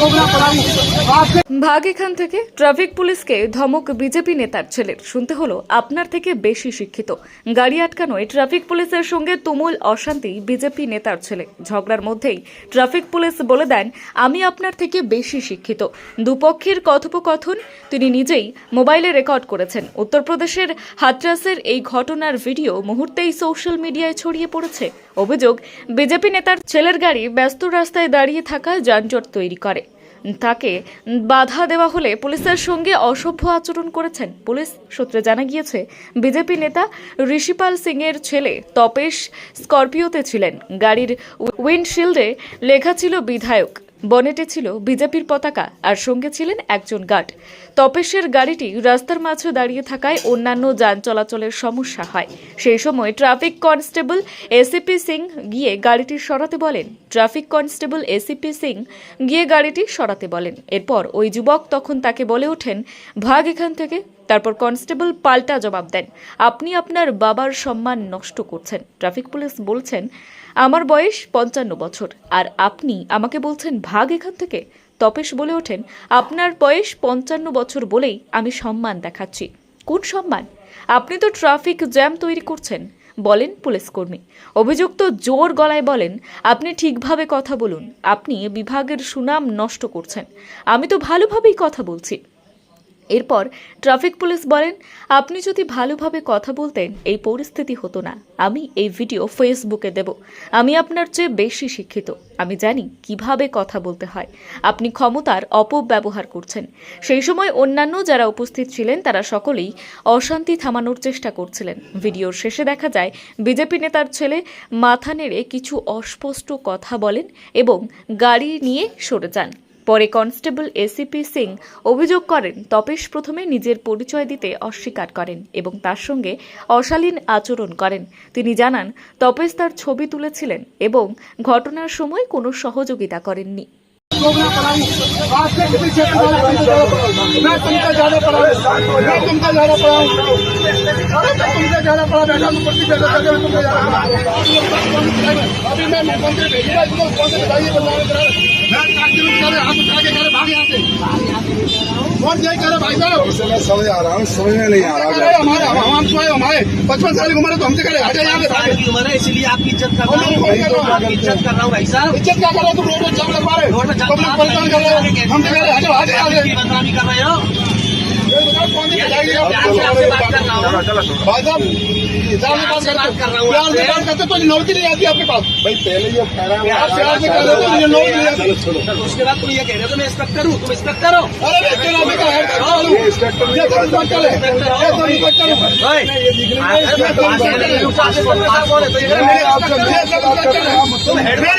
cobrar para mim. ভাগ এখান থেকে, ট্রাফিক পুলিশকে ধমক বিজেপি নেতার ছেলের। শুনতে হলো আপনার থেকে বেশি শিক্ষিত। গাড়ি আটকানোয় ট্রাফিক পুলিশের সঙ্গে তুমুল অশান্তি বিজেপি নেতার ছেলে। ঝগড়ার মধ্যেই ট্রাফিক পুলিশ বলে দেন, আমি আপনার থেকে বেশি শিক্ষিত। দুপক্ষের কথোপকথন তিনি নিজেই মোবাইলে রেকর্ড করেছেন। উত্তরপ্রদেশের হাতরাসের এই ঘটনার ভিডিও মুহূর্তেই সোশ্যাল মিডিয়ায় ছড়িয়ে পড়েছে। অভিযোগ, বিজেপি নেতার ছেলের গাড়ি ব্যস্ত রাস্তায় দাঁড়িয়ে থাকা যানজট তৈরি করে। তাকে বাধা দেওয়া হলে পুলিশের সঙ্গে অসভ্য আচরণ করেছেন পুলিশ। সূত্রে জানা গিয়েছে, বিজেপি নেতা ঋষিপাল সিং এর ছেলে তপেশ স্করপিওতে ছিলেন। গাড়ির উইন্ডশিল্ডে লেখা ছিল বিধায়ক। বনেটে ছিল বিজেপির পতাকা আর সঙ্গে ছিলেন একজন গার্ড। তপেশের গাড়িটি রাস্তার মাঝে দাঁড়িয়ে থাকায় অন্যান্য যান চলাচলের সমস্যা হয়। সেই সময় ট্রাফিক কনস্টেবল এসিপি সিং গিয়ে গাড়িটি সরাতে বলেন। ট্রাফিক কনস্টেবল এসিপি সিং গিয়ে গাড়িটি সরাতে বলেন। এরপর ওই যুবক তখন তাকে বলে ওঠেন, ভাগ এখান থেকে তারপর কনস্টেবল পাল্টা জবাব দেন, আপনি আপনার বাবার সম্মান নষ্ট করছেন। ট্রাফিক পুলিশ বলছেন, আমার বয়স পঞ্চান্ন বছর, আর আপনি আমাকে বলছেন ভাগ এখান থেকে? তপেশ বলে ওঠেন, আপনার বয়স পঞ্চান্ন বছর বলেই আমি সম্মান দেখাচ্ছি। কোন সম্মান? আপনি তো ট্রাফিক জ্যাম তৈরি করছেন। বলেন পুলিশকর্মী অভিযুক্ত জোর গলায় বলেন, আপনি ঠিকভাবে কথা বলুন, আপনি বিভাগের সুনাম নষ্ট করছেন। আমি তো ভালোভাবেই কথা বলছি। এরপর ট্রাফিক পুলিশ বলেন, আপনি যদি ভালোভাবে কথা বলতেন, এই পরিস্থিতি হতো না। আমি এই ভিডিও ফেসবুকে দেব। আমি আপনার চেয়ে বেশি শিক্ষিত। আমি জানি কীভাবে কথা বলতে হয়। আপনি ক্ষমতার অপব্যবহার করছেন। সেই সময় অন্যান্য যারা উপস্থিত ছিলেন, তারা সকলেই অশান্তি থামানোর চেষ্টা করছিলেন। ভিডিওর শেষে দেখা যায়, বিজেপি নেতার ছেলে মাথা নেড়ে কিছু অস্পষ্ট কথা বলেন এবং গাড়ি নিয়ে সরে যান। পরে কনস্টেবল এসিপি সিং অভিযোগ করেন তপেশ প্রথমে নিজের পরিচয় দিতে অস্বীকার করেন এবং তার সঙ্গে অশালীন আচরণ করেন তিনি জানান তপেশ তার ছবি তুলেছিলেন এবং ঘটনার সময় কোনো সহযোগিতা করেননি दोगला पढ़ाई आपसे किसी क्षेत्र में मैं तुमसे ज्यादा पढ़ा मैं तुमसे ज्यादा पढ़ा मैं तुमसे ज्यादा पढ़ा बैठा हूँ कुर्सी पे बैठा हूँ, तुमसे ज्यादा पढ़ा अभी मैं मुख्यमंत्री भेजूंगा इसको कौन से बताइए इस समय समझ आ रहा हूँ समझ में नहीं आ रहा है हमारे हमारे। पचपन साल की उम्र है तो हमसे कहे हटे यहाँ की उम्र है इसीलिए आपकी इज़्ज़त कर रहा हूँ तो इज़्ज़त कर रहा हूँ भाई साहब। इज़्ज़त क्या कर रहे हो? तुम रोड में जाम लगा रहे हो हटे हटे बदनामी कर रहे हो। भाई साहब से बात कर रहा हूँ प्यार से बात करते तो नौकरी नहीं आती आपके पास। भाई पहले ये ठहरा हुआ आप प्यार से कर रहे हो। तो नौकरी नहीं आती। उसके बाद तुम ये कह रहे हो तो मैं इंस्पेक्टर हूँ तुम इंस्पेक्टर हो। अरे है। तो है।